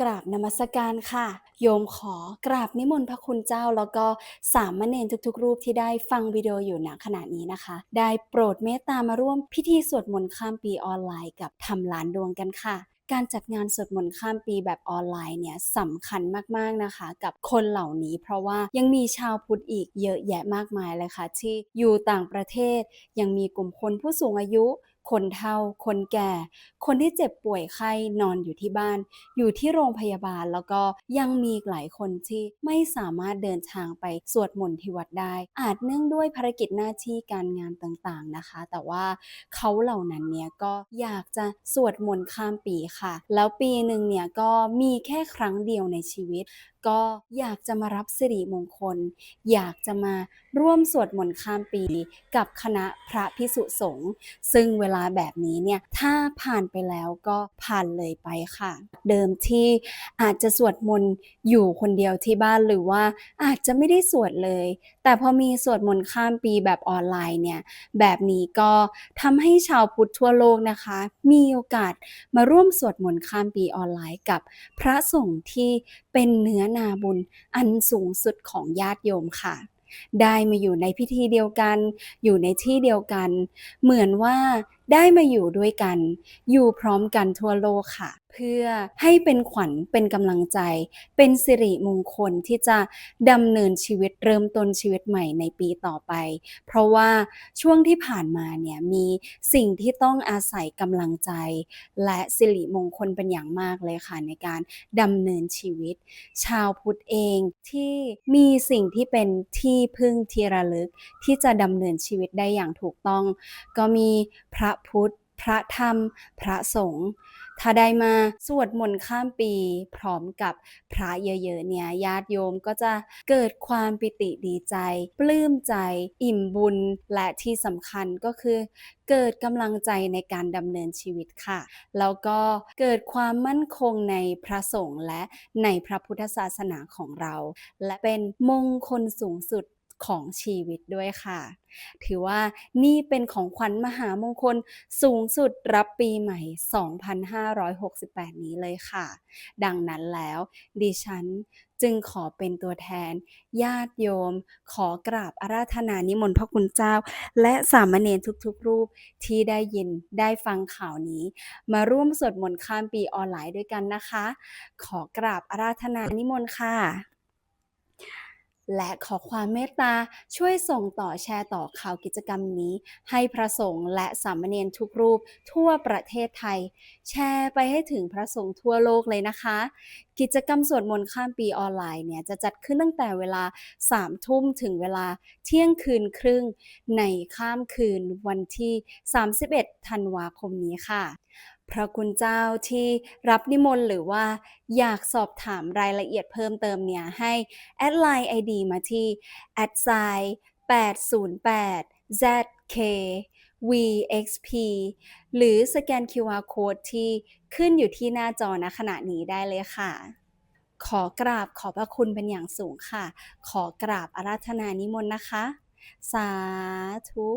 กราบนมัสการค่ะ โยมขอกราบนิมนต์พระคุณเจ้า แล้วก็สามเณรทุกๆ รูปที่ได้ฟังวิดีโออยู่ณขณะนี้นะคะ ได้โปรดเมตตามาร่วมพิธีสวดมนต์ข้ามปีออนไลน์กับทำล้านดวงกันค่ะการจัดงานสวดมนต์ข้ามปีแบบออนไลน์เนี่ยสำคัญมากๆนะคะ กับคนเหล่านี้ เพราะว่ายังมีชาวพุทธอีกเยอะแยะมากมายเลยค่ะ ที่อยู่ต่างประเทศ ยังมีกลุ่มคนผู้สูงอายุ คนเฒ่า คนแก่ คนที่เจ็บป่วยไข้นอนอยู่ที่บ้าน อยู่ที่โรงพยาบาลแล้วก็ยังมีหลายคนที่ไม่สามารถเดินทางไปสวดมนต์ที่วัดได้ อาจเนื่องด้วยภารกิจหน้าที่การงานต่างๆนะคะ แต่ว่าเขาเหล่านั้นเนี่ยก็อยากจะสวดมนต์ข้ามปีค่ะ แล้วปีหนึ่งเนี่ยก็มีแค่ครั้งเดียวในชีวิต ก็อยากจะมารับสิริมงคล อยากจะมาร่วมสวดมนต์ข้ามปีกับคณะพระภิกษุสงฆ์ซึ่งเวลาแบบนี้เนี่ยถ้าผ่านไปแล้วก็ผ่านเลยไปค่ะ เดิมที่อาจจะสวดมนต์อยู่คนเดียวที่บ้านหรือว่าอาจจะไม่ได้สวดเลย แต่พอมีสวดมนต์ข้ามปีแบบออนไลน์เนี่ยแบบนี้ก็ทำให้ชาวพุทธทั่วโลกนะคะ มีโอกาสมาร่วมสวดมนต์ข้ามปีออนไลน์กับพระสงฆ์ที่ เป็นเนื้อนาบุญอันสูงสุดของญาติโยมค่ะ ได้มาอยู่ในพิธีเดียวกัน อยู่ในที่เดียวกัน เหมือนว่า ได้มาอยู่ด้วยกัน อยู่พร้อมกันทั่วโลกค่ะ เพื่อให้เป็นขวัญเป็นกำลังใจ เป็นสิริมงคลที่จะดำเนินชีวิตเริ่มต้นชีวิตใหม่ในปีต่อไป เพราะว่าช่วงที่ผ่านมาเนี่ยมีสิ่งที่ต้องอาศัยกำลังใจ และสิริมงคลเป็นอย่างมากเลยค่ะในการดำเนินชีวิต ชาวพุทธเองที่มีสิ่งที่เป็นที่พึ่งที่ระลึกที่จะดำเนินชีวิตได้อย่างถูกต้อง ก็มีพระพุทธ พระธรรม พระสงฆ์ถ้าได้มาสวดมนต์ข้ามปี พร้อมกับพระเยอะๆเนี่ยญาติโยมก็จะเกิดความปิติดีใจ ปลื้มใจ อิ่มบุญ และที่สำคัญก็คือ เกิดกำลังใจในการดำเนินชีวิตค่ะ แล้วก็เกิดความมั่นคงในพระสงฆ์และในพระพุทธศาสนาของเรา และเป็นมงคลสูงสุด ของชีวิตด้วยค่ะ ถือว่านี่เป็นของขวัญมหามงคลสูงสุดรับปีใหม่ 2568 นี้เลยค่ะ ดังนั้นแล้วดิฉันจึงขอเป็นตัวแทน ญาติโยม ขอกราบอาราธนานิมนต์พระคุณเจ้า และสามเณรทุกๆ รูปที่ได้ยินได้ฟังข่าวนี้ มาร่วมสวดมนต์ข้ามปีออนไลน์ด้วยกันนะคะ ขอกราบอาราธนานิมนต์ค่ะ และขอความเมตตาช่วยส่งต่อแชร์ต่อข่าวกิจกรรมนี้ ให้พระสงฆ์และสามเณรทุกรูปทั่วประเทศไทย แชร์ไปให้ถึงพระสงฆ์ทั่วโลกเลยนะคะ กิจกรรมสวดมนต์ข้ามปีออนไลน์เนี่ยจะจัดขึ้นตั้งแต่เวลา3ทุ่มถึงเวลาเที่ยงคืนครึ่ง ในข้ามคืนวันที่ 31 ธันวาคมนี้ค่ะ พระคุณเจ้าที่รับนิมนต์หรือว่าอยากสอบถามรายละเอียดเพิ่มเติมเนี่ยให้แอดไลน์ ID มาที่808 ZK VXP หรือสแกน QR Code ที่ขึ้นอยู่ที่หน้าจอณขณะนี้ได้เลยค่ะ ขอกราบขอบพระคุณเป็นอย่างสูงค่ะ ขอกราบอาราธนานิมนต์นะคะ สาธุ